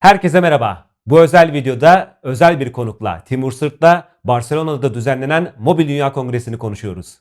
Herkese merhaba. Bu özel videoda özel bir konukla Timur Sırt'la Barcelona'da düzenlenen Mobil Dünya Kongresi'ni konuşuyoruz.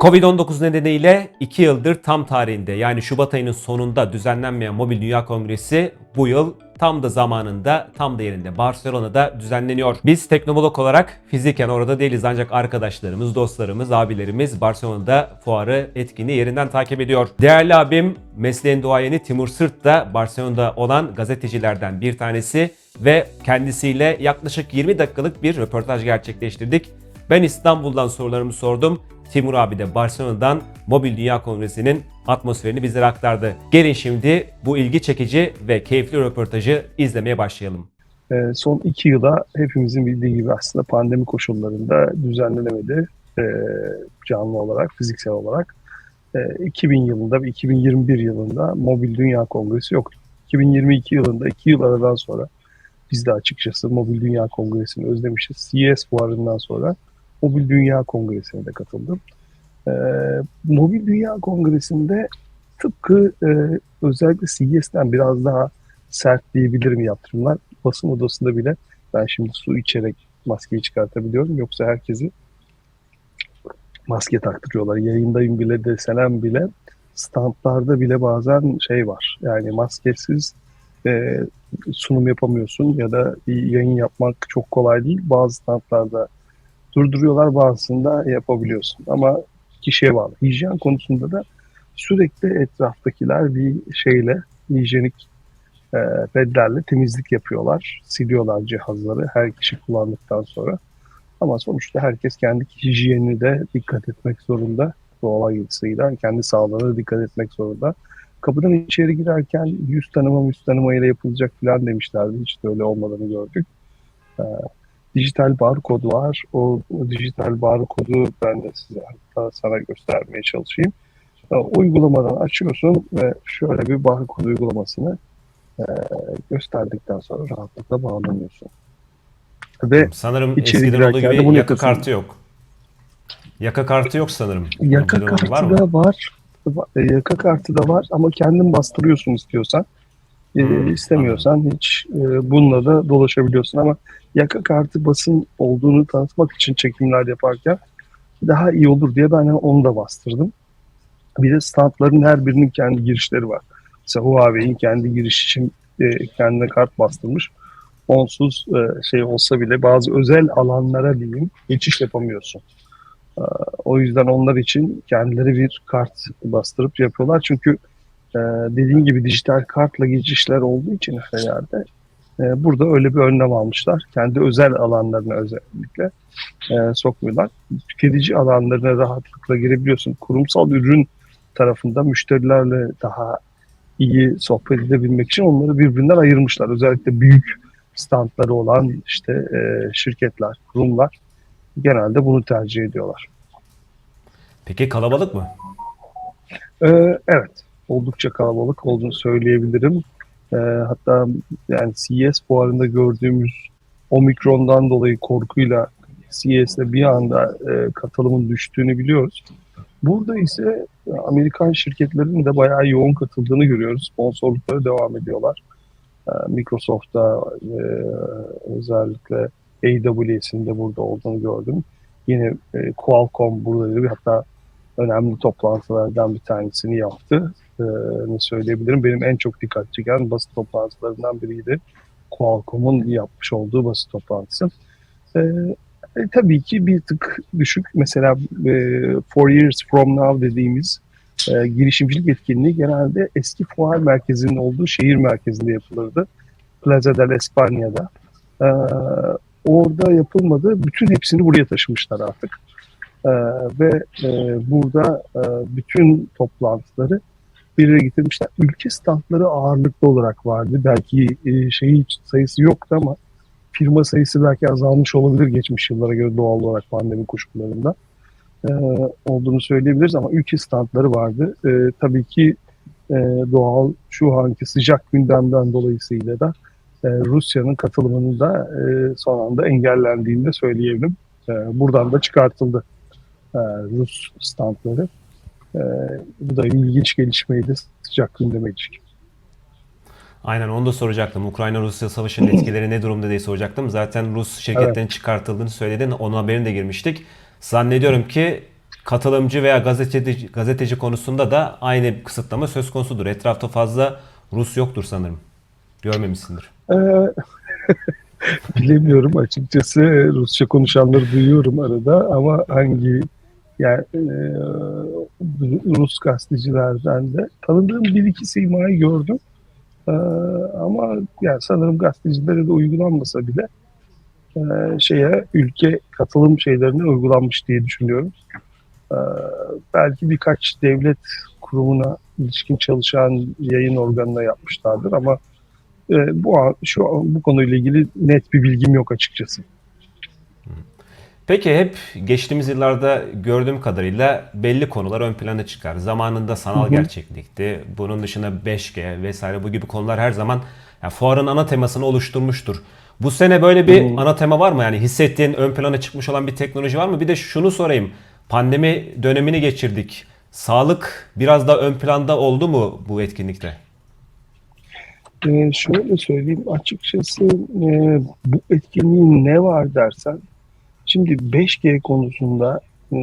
Covid-19 nedeniyle 2 yıldır tam tarihinde yani Şubat ayının sonunda düzenlenmeyen Mobil Dünya Kongresi bu yıl tam da zamanında tam da yerinde Barcelona'da düzenleniyor. Biz Teknoblog olarak fiziken orada değiliz ancak arkadaşlarımız, dostlarımız, abilerimiz Barcelona'da fuarı etkinliği yerinden takip ediyor. Değerli abim mesleğin duayeni Timur Sırt da Barcelona'da olan gazetecilerden bir tanesi ve kendisiyle yaklaşık 20 dakikalık bir röportaj gerçekleştirdik. Ben İstanbul'dan sorularımı sordum. Timur abi de Barcelona'dan Mobil Dünya Kongresi'nin atmosferini bizlere aktardı. Gelin şimdi bu ilgi çekici ve keyifli röportajı izlemeye başlayalım. Ee, son iki yıla hepimizin bildiği gibi aslında pandemi koşullarında düzenlenemedi ee, canlı olarak, fiziksel olarak. Ee, 2000 yılında ve 2021 yılında Mobil Dünya Kongresi yoktu. 2022 yılında iki yıl aradan sonra biz de açıkçası Mobil Dünya Kongresi'ni özlemişiz. CES fuarından sonra Mobil Dünya Kongresi'ne de katıldım. Ee, Mobil Dünya Kongresi'nde tıpkı e, özellikle CES'ten biraz daha sert diyebilirim yaptırımlar. Basın odasında bile ben şimdi su içerek maskeyi çıkartabiliyorum. Yoksa herkesi maske taktırıyorlar. Yayındayım bile desem bile standlarda bile bazen şey var. Yani maskesiz e, sunum yapamıyorsun ya da yayın yapmak çok kolay değil. Bazı standlarda durduruyorlar bazısında yapabiliyorsun. Ama kişiye bağlı. Hijyen konusunda da sürekli etraftakiler bir şeyle hijyenik e, pedlerle temizlik yapıyorlar. Siliyorlar cihazları her kişi kullandıktan sonra. Ama sonuçta herkes kendi hijyenine de dikkat etmek zorunda. Doğal ayısıyla kendi sağlığına dikkat etmek zorunda. Kapıdan içeri girerken yüz tanıma yüz tanıma ile yapılacak falan demişlerdi. Hiç de öyle olmadığını gördük. E, dijital barkod var. O, o dijital barkodu ben de size hatta sana göstermeye çalışayım. E, uygulamadan açıyorsun ve şöyle bir barkod uygulamasını e, gösterdikten sonra rahatlıkla bağlanıyorsun. Ve Sanırım eskiden olduğu gibi bunu yaka kartı yok. Yaka kartı yok sanırım. yaka kartı var mı? da var. Va- e, Yaka kartı da var ama kendin bastırıyorsun istiyorsan. E, istemiyorsan hiç e, bununla da dolaşabiliyorsun ama yaka kartı basın olduğunu tanıtmak için çekimler yaparken daha iyi olur diye ben onu da bastırdım. Bir de standların her birinin kendi girişleri var. Mesela Huawei'in kendi giriş için e, kendine kart bastırmış. Onsuz e, şey olsa bile bazı özel alanlara diyeyim geçiş yapamıyorsun. E, o yüzden onlar için kendileri bir kart bastırıp yapıyorlar. Çünkü e, dediğim gibi dijital kartla geçişler olduğu için her yerde e, burada öyle bir önlem almışlar. Kendi özel alanlarına özellikle e, sokmuyorlar. Tüketici alanlarına rahatlıkla girebiliyorsun. Kurumsal ürün tarafında müşterilerle daha iyi sohbet edebilmek için onları birbirinden ayırmışlar. Özellikle büyük standları olan işte e, şirketler, kurumlar genelde bunu tercih ediyorlar. Peki kalabalık mı? Ee, evet, oldukça kalabalık olduğunu söyleyebilirim. Ee, hatta yani CES fuarında gördüğümüz Omikron'dan dolayı korkuyla CES'e bir anda e, katılımın düştüğünü biliyoruz. Burada ise Amerikan şirketlerinin de bayağı yoğun katıldığını görüyoruz. Sponsorlukları devam ediyorlar. Ee, Microsoft'ta e, özellikle AWS'in de burada olduğunu gördüm. Yine e, Qualcomm buradaydı. Hatta önemli toplantılardan bir tanesini yaptı. Ne söyleyebilirim? Benim en çok dikkat çeken basın toplantılarından biriydi. Qualcomm'un yapmış olduğu basın toplantısı. E, tabii ki bir tık düşük. Mesela e, Four Years From Now dediğimiz e, girişimcilik etkinliği genelde eski fuar merkezinin olduğu şehir merkezinde yapılırdı. Plaza del España'da. Ee, orada yapılmadı. Bütün hepsini buraya taşımışlar artık. Ee, ve e, burada e, bütün toplantıları bir yere getirmişler. Ülke standları ağırlıklı olarak vardı. Belki e, şey sayısı yoktu ama firma sayısı belki azalmış olabilir geçmiş yıllara göre doğal olarak pandemi koşullarında e, olduğunu söyleyebiliriz ama ülke standları vardı. E, tabii ki doğal şu anki sıcak gündemden dolayısıyla da Rusya'nın katılımının da son anda engellendiğini de söyleyebilirim. Buradan da çıkartıldı Rus standları. E, bu da ilginç gelişmeydi. Sıcak gündeme ilişkin. Aynen onu da soracaktım. Ukrayna-Rusya savaşının etkileri ne durumda diye soracaktım. Zaten Rus şirketlerin çıkartıldığını söyledin. Onun haberine de girmiştik. Zannediyorum ki katılımcı veya gazeteci, gazeteci konusunda da aynı kısıtlama söz konusudur. Etrafta fazla Rus yoktur sanırım. Görmemişsindir. Ee, bilemiyorum açıkçası. Rusça konuşanları duyuyorum arada ama hangi yani e, Rus gazetecilerden de tanıdığım bir iki simayı gördüm. Ee, ama yani sanırım gazetecilere de uygulanmasa bile e, şeye ülke katılım şeylerine uygulanmış diye düşünüyorum. Ee, belki birkaç devlet kurumuna ilişkin çalışan yayın organına yapmışlardır ama e, bu an, şu an bu konuyla ilgili net bir bilgim yok açıkçası. Peki hep geçtiğimiz yıllarda gördüğüm kadarıyla belli konular ön plana çıkar. Zamanında sanal Hı hı. gerçeklikti. Bunun dışında 5G vesaire bu gibi konular her zaman yani fuarın ana temasını oluşturmuştur. Bu sene böyle bir Hı. ana tema var mı? Yani hissettiğin ön plana çıkmış olan bir teknoloji var mı? Bir de şunu sorayım. Pandemi dönemini geçirdik. Sağlık biraz da ön planda oldu mu bu etkinlikte? Ee, şöyle söyleyeyim açıkçası e, bu etkinliğin ne var dersen şimdi 5G konusunda e,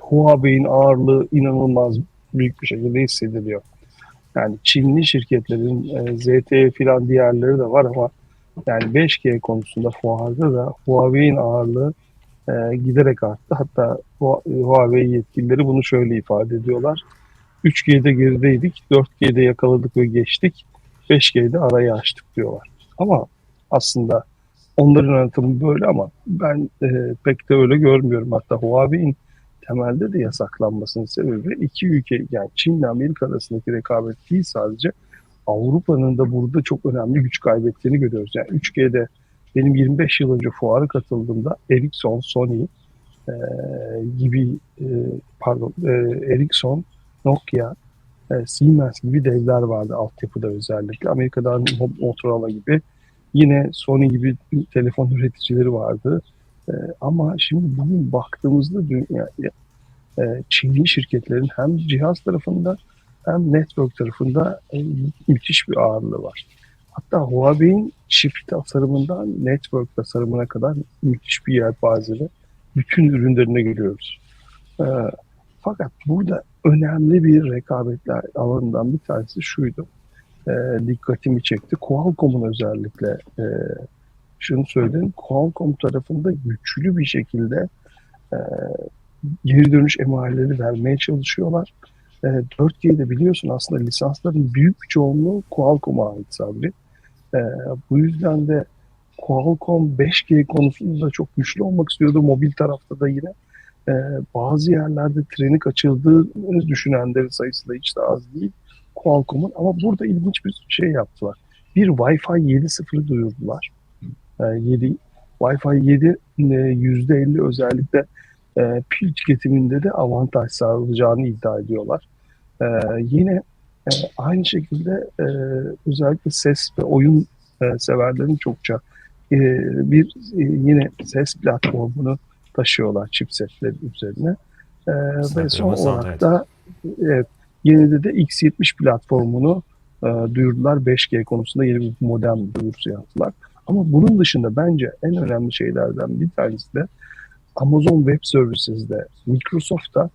Huawei'in ağırlığı inanılmaz büyük bir şekilde hissediliyor. Yani Çinli şirketlerin e, ZTE filan diğerleri de var ama yani 5G konusunda fuarda da Huawei'in ağırlığı e, giderek arttı. Hatta Hua- Huawei yetkilileri bunu şöyle ifade ediyorlar. 3G'de gerideydik, 4G'de yakaladık ve geçtik. 5G'de arayı açtık diyorlar. Ama aslında onların anlatımı böyle ama ben e, pek de öyle görmüyorum. Hatta Huawei'in temelde de yasaklanmasının sebebi iki ülke yani Çin ile Amerika arasındaki rekabet değil sadece Avrupa'nın da burada çok önemli güç kaybettiğini görüyoruz. Yani 3G'de benim 25 yıl önce fuara katıldığımda Ericsson, Sony e, gibi e, pardon e, Ericsson, Nokia e, Siemens gibi devler vardı altyapıda özellikle. Amerika'dan Mo- Motorola gibi. Yine Sony gibi telefon üreticileri vardı. E, ama şimdi bugün baktığımızda dünya, e, Çinli şirketlerin hem cihaz tarafında hem network tarafında e, müthiş bir ağırlığı var. Hatta Huawei'in çip tasarımından network tasarımına kadar müthiş bir yelpazede bütün ürünlerine görüyoruz. E, fakat burada önemli bir rekabetler alanından bir tanesi şuydu. E, dikkatimi çekti. Qualcomm'un özellikle e, şunu söyleyeyim. Qualcomm tarafında güçlü bir şekilde e, geri dönüş emareleri vermeye çalışıyorlar. E, 4G'de biliyorsun aslında lisansların büyük bir çoğunluğu Qualcomm'a ait sabri. E, bu yüzden de Qualcomm 5G konusunda da çok güçlü olmak istiyordu. Mobil tarafta da yine e, bazı yerlerde treni kaçırdığını düşünenlerin sayısı da hiç de az değil Qualcomm'un. Ama burada ilginç bir şey yaptılar. Bir Wi-Fi 7.0'ı duyurdular. E, 7, Wi-Fi 7 e, %50 özellikle e, pil tüketiminde de avantaj sağlayacağını iddia ediyorlar. E, yine e, aynı şekilde e, özellikle ses ve oyun e, severlerin çokça e, bir e, yine ses platformunu taşıyorlar chipsetleri üzerine. E, ve son olarak da evet, yeni de de X70 platformunu e, duyurdular. 5G konusunda yeni bir modem duyurusu yaptılar. Ama bunun dışında bence en önemli şeylerden bir tanesi de Amazon Web Services'de, Microsoft'ta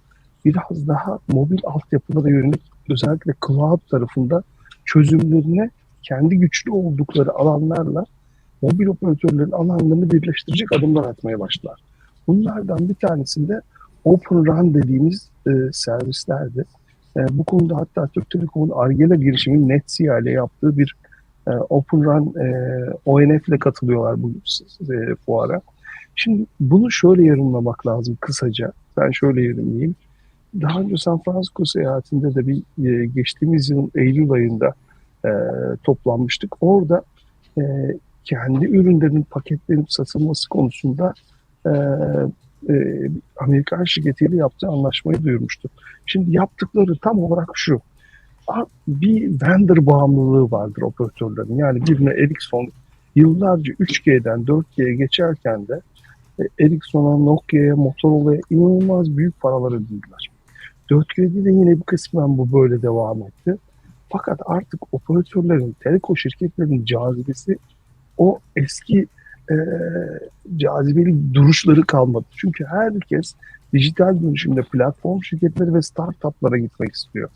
biraz daha mobil altyapılara yönelik özellikle cloud tarafında çözümlerine kendi güçlü oldukları alanlarla mobil operatörlerin alanlarını birleştirecek adımlar atmaya başlar. Bunlardan bir tanesinde Open RAN dediğimiz e, servislerdi. E, bu konuda hatta Türk Telekom'un Argela girişimi Netsia ile yaptığı bir e, Open RAN e, ONF ile katılıyorlar bu e, fuara. Şimdi bunu şöyle yorumlamak lazım kısaca. Ben şöyle yorumlayayım. Daha önce San Francisco seyahatinde de bir e, geçtiğimiz yılın Eylül ayında e, toplanmıştık. Orada e, kendi ürünlerinin paketlenip satılması konusunda e, e, Amerikan şirketiyle yaptığı anlaşmayı duyurmuştu. Şimdi yaptıkları tam olarak şu. Bir vendor bağımlılığı vardır operatörlerin. Yani birine Ericsson yıllarca 3G'den 4G'ye geçerken de e, Ericsson'a, Nokia'ya, Motorola'ya inanılmaz büyük paralar ödediler. 4 kredi de yine bir kısmen bu böyle devam etti. Fakat artık operatörlerin, teleko şirketlerin cazibesi o eski e, cazibeli duruşları kalmadı. Çünkü herkes dijital dönüşümde platform şirketleri ve startuplara gitmek istiyor.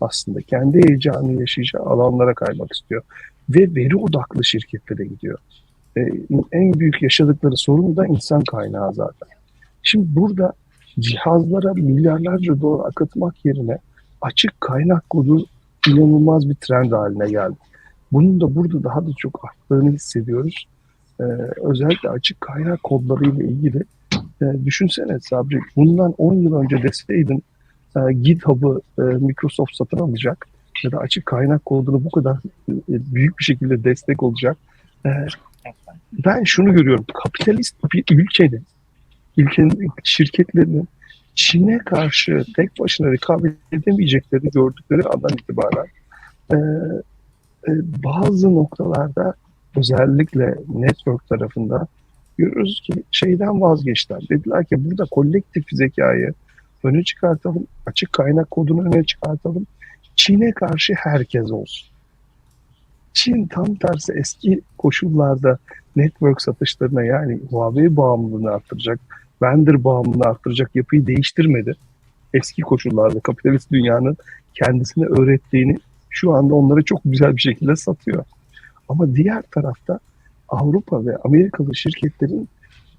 Aslında kendi heyecanı yaşayacağı alanlara kaymak istiyor. Ve veri odaklı şirketlere gidiyor. E, en büyük yaşadıkları sorun da insan kaynağı zaten. Şimdi burada cihazlara milyarlarca dolar akıtmak yerine açık kaynak kodu inanılmaz bir trend haline geldi. Bunun da burada daha da çok arttığını hissediyoruz. Ee, özellikle açık kaynak kodlarıyla ilgili e, düşünsene Sabri bundan 10 yıl önce deseydin e, GitHub'ı e, Microsoft satın alacak ya da açık kaynak kodunu bu kadar e, büyük bir şekilde destek olacak. E, ben şunu görüyorum. Kapitalist bir ülkede ülkenin şirketlerinin Çin'e karşı tek başına rekabet edemeyeceklerini gördükleri andan itibaren e, e, bazı noktalarda özellikle network tarafında görüyoruz ki şeyden vazgeçtiler. Dediler ki burada kolektif zekayı öne çıkartalım, açık kaynak kodunu öne çıkartalım. Çin'e karşı herkes olsun. Çin tam tersi eski koşullarda network satışlarına yani Huawei bağımlılığını arttıracak, vendor bağımlılığını arttıracak yapıyı değiştirmedi. Eski koşullarda kapitalist dünyanın kendisine öğrettiğini şu anda onlara çok güzel bir şekilde satıyor. Ama diğer tarafta Avrupa ve Amerikalı şirketlerin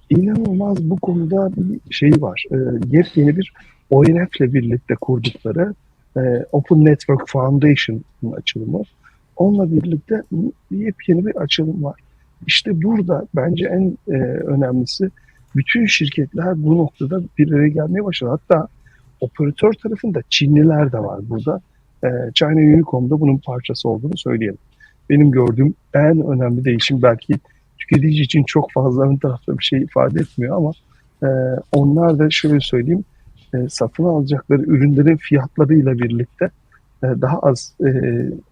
inanılmaz bu konuda bir şey var. E, yepyeni bir ONF ile birlikte kurdukları e, Open Network Foundation'ın açılımı. Onunla birlikte yepyeni bir açılım var. İşte burada bence en e, önemlisi bütün şirketler bu noktada bir araya gelmeye başladı. Hatta operatör tarafında Çinliler de var burada. E, China Unicom'da bunun parçası olduğunu söyleyelim. Benim gördüğüm en önemli değişim belki tüketici için çok fazla ön tarafta bir şey ifade etmiyor ama e, onlar da şöyle söyleyeyim e, satın alacakları ürünlerin fiyatlarıyla birlikte e, daha az e,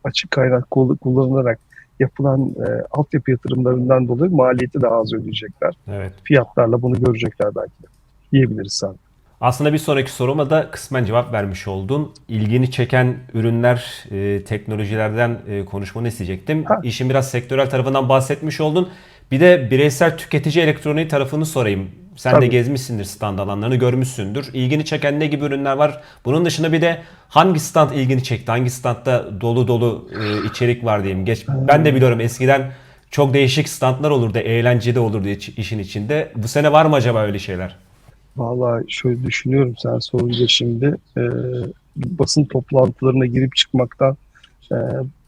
açık kaynak kullanılarak yapılan e, altyapı yatırımlarından dolayı maliyeti daha az ödeyecekler. Evet. Fiyatlarla bunu görecekler belki de. Diyebiliriz sanırım. Aslında bir sonraki soruma da kısmen cevap vermiş oldun. İlgini çeken ürünler, e, teknolojilerden e, konuşmanı isteyecektim. Ha. İşin biraz sektörel tarafından bahsetmiş oldun. Bir de bireysel tüketici elektroniği tarafını sorayım. Sen de Tabii. gezmişsindir stand alanlarını, görmüşsündür. İlgini çeken ne gibi ürünler var? Bunun dışında bir de hangi stand ilgini çekti? Hangi standta dolu dolu e, içerik var diyeyim. Geç, ben de biliyorum eskiden çok değişik standlar olurdu, eğlenceli olurdu iç- işin içinde. Bu sene var mı acaba öyle şeyler? Vallahi şöyle düşünüyorum sen sorunca şimdi e, basın toplantılarına girip çıkmaktan e,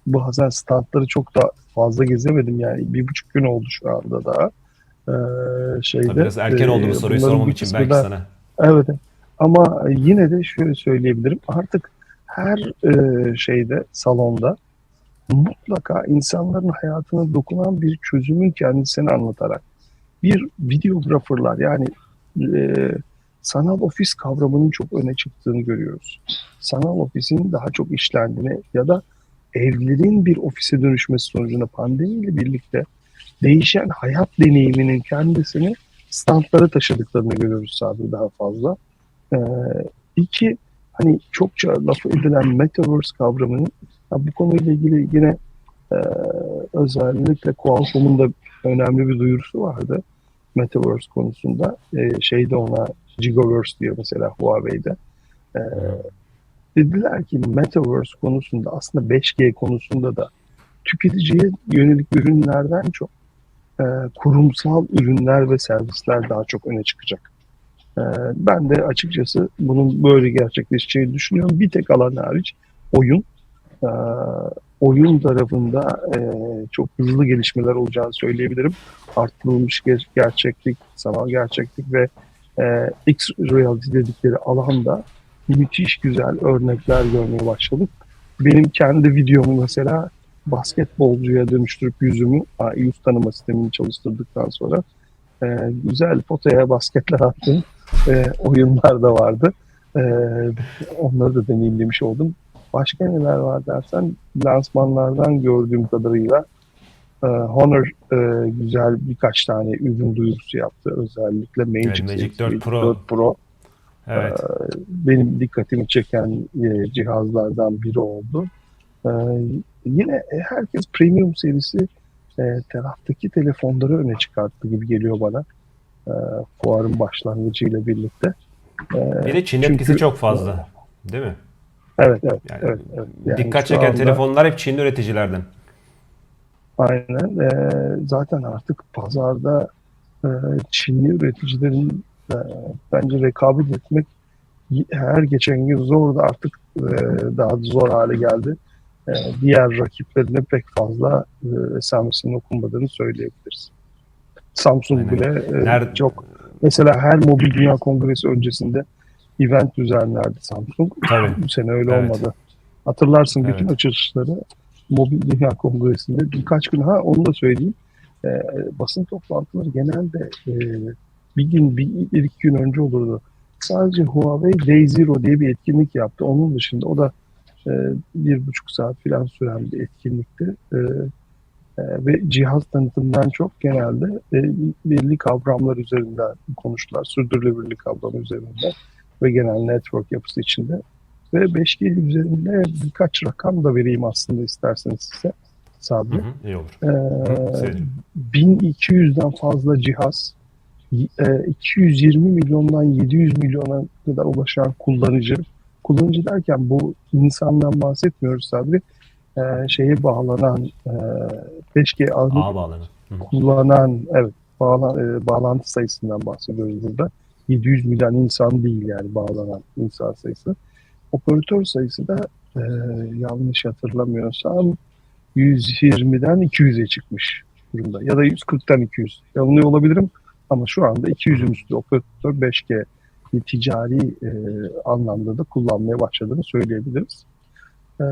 bazen standları çok da fazla gezemedim yani bir buçuk gün oldu şu anda daha. E, şeyde, Tabii biraz erken oldu bu e, soruyu sormam için belki da- sana. Evet. Ama yine de şöyle söyleyebilirim. Artık her e, şeyde, salonda mutlaka insanların hayatına dokunan bir çözümün kendisini anlatarak bir videographerlar yani e, sanal ofis kavramının çok öne çıktığını görüyoruz. Sanal ofisin daha çok işlendiğini ya da evlerin bir ofise dönüşmesi sonucunda pandemiyle birlikte değişen hayat deneyiminin kendisini standlara taşıdıklarını görüyoruz sadece daha fazla. Ee, iki, hani çokça laf edilen Metaverse kavramının bu konuyla ilgili yine e, özellikle Qualcomm'un da önemli bir duyurusu vardı. Metaverse konusunda. E, şeyde ona Gigaverse diyor mesela Huawei'de. E, dediler ki Metaverse konusunda aslında 5G konusunda da tüketiciye yönelik ürünlerden çok e, kurumsal ürünler ve servisler daha çok öne çıkacak. E, ben de açıkçası bunun böyle gerçekleşeceğini düşünüyorum. Bir tek alan hariç oyun. E, oyun tarafında e, çok hızlı gelişmeler olacağını söyleyebilirim. Arttırılmış ger- gerçeklik, sanal gerçeklik ve e, X reality dedikleri alanda müthiş güzel örnekler görmeye başladık. Benim kendi videomu mesela basketbolcuya dönüştürüp yüzümü yüz tanıma sistemini çalıştırdıktan sonra e, güzel potaya basketler attım. E, oyunlar da vardı. E, onları da deneyimlemiş oldum. Başka neler var dersen lansmanlardan gördüğüm kadarıyla e, Honor e, güzel birkaç tane ürün duyurusu yaptı. Özellikle Magic, Evet, Magic serisi, 4 Pro. Pro. Evet. benim dikkatimi çeken e, cihazlardan biri oldu. E, yine herkes premium serisi e, taraftaki telefonları öne çıkarttı gibi geliyor bana. E, fuarın başlangıcıyla birlikte. E, Bir de Çin etkisi çok fazla. Değil mi? Evet, evet, Yani evet, evet. Yani Dikkat çeken anda- telefonlar hep Çinli üreticilerden. Aynen. E, zaten artık pazarda e, Çinli üreticilerin e, bence rekabet etmek her geçen gün zor da artık e, daha zor hale geldi. E, diğer rakiplerine pek fazla e, esamesinin okunmadığını söyleyebiliriz. Samsung Aynen. bile e, Nerede- çok mesela her Mobil Dünya Kongresi öncesinde event düzenlerdi Samsung. Tabii. Bu sene öyle Evet. olmadı. Hatırlarsın bütün Evet. açılışları Mobil Dünya Kongresi'nde birkaç gün ha onu da söyleyeyim. E, basın toplantıları genelde e, bir gün bir, bir iki gün önce olurdu. Sadece Huawei Day Zero diye bir etkinlik yaptı. Onun dışında o da e, bir buçuk saat falan süren bir etkinlikti. E, e, ve cihaz tanıtımından çok genelde e, belli kavramlar üzerinden konuştular. Sürdürülebilirlik kavramı üzerinden ve genel network yapısı içinde. Ve 5G üzerinde birkaç rakam da vereyim aslında isterseniz size. Hı Sabri. hı, iyi olur. Ee, Hı, sevinirim. 1200'den fazla cihaz, e, 220 milyondan 700 milyona kadar ulaşan kullanıcı. Kullanıcı derken bu insandan bahsetmiyoruz sadece. Ee, şeye bağlanan e, 5G ağını A bağlanı. Hı hı. kullanan evet bağla, e, bağlantı sayısından bahsediyoruz burada. 700 milyon insan değil yani bağlanan insan sayısı. Operatör sayısı da e, yanlış hatırlamıyorsam 120'den 200'e çıkmış durumda. Ya da 140'tan 200. Yanılıyor olabilirim ama şu anda 200'ün üstü operatör 5G bir ticari e, anlamda da kullanmaya başladığını söyleyebiliriz. E,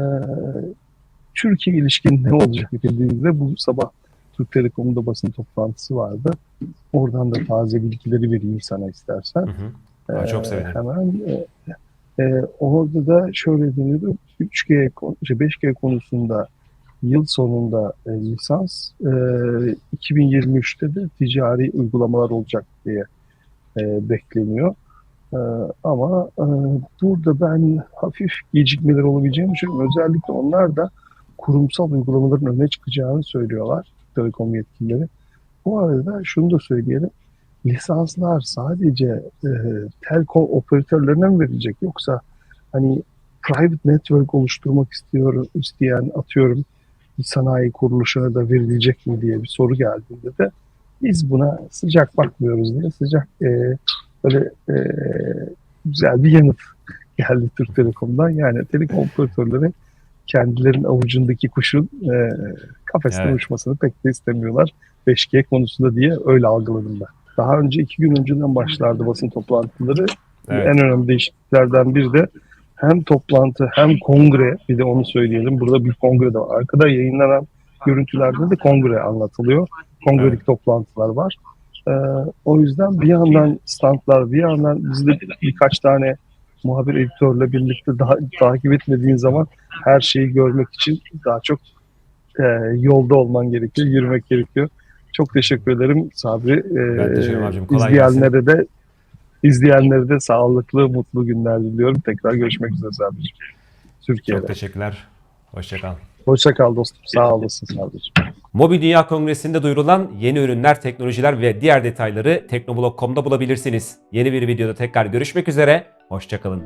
Türkiye ilişkin ne olacak dediğinizde bu sabah Türk Telekom'da basın toplantısı vardı. Oradan da taze bilgileri vereyim sana istersen. Hı hı. Aa, çok Ee, sevinirim. Hemen e, e, orada da şöyle deniyordu. 3G, konu- şey, 5G konusunda yıl sonunda e, lisans, e, 2023'te de ticari uygulamalar olacak diye e, bekleniyor. E, ama e, burada ben hafif gecikmeler olabileceğini düşünüyorum. Özellikle onlar da kurumsal uygulamaların öne çıkacağını söylüyorlar telekom yetkilileri. Bu arada şunu da söyleyelim lisanslar sadece e, telko operatörlerine mi verilecek yoksa hani private network oluşturmak istiyor isteyen atıyorum bir sanayi kuruluşuna da verilecek mi diye bir soru geldiğinde de biz buna sıcak bakmıyoruz diye sıcak e, böyle e, güzel bir yanıt geldi Türk Telekom'dan. Yani telekom operatörleri kendilerinin avucundaki kuşun e, kafesten Evet. uçmasını pek de istemiyorlar 5G konusunda diye öyle algıladım ben. Daha önce iki gün önceden başlardı basın toplantıları. Evet. En önemli değişikliklerden biri de hem toplantı hem kongre bir de onu söyleyelim. Burada bir kongre de var. Arkada yayınlanan görüntülerde de kongre anlatılıyor. Kongrelik Evet. toplantılar var. Ee, o yüzden bir yandan standlar bir yandan bizde birkaç tane muhabir editörle birlikte daha, takip etmediğin zaman her şeyi görmek için daha çok e, yolda olman gerekiyor, yürümek gerekiyor. Çok teşekkür ederim Sabri. Ee, Ben teşekkür ederim izleyenlere de izleyenlere de sağlıklı, mutlu günler diliyorum. Tekrar görüşmek üzere Sabri'ciğim. Türkiye'de. Çok teşekkürler. Hoşçakal. Hoşça kal dostum. Sağ olasın Sabri'ciğim. Mobil Dünya Kongresi'nde duyurulan yeni ürünler, teknolojiler ve diğer detayları teknoblog.com'da bulabilirsiniz. Yeni bir videoda tekrar görüşmek üzere. Hoşçakalın.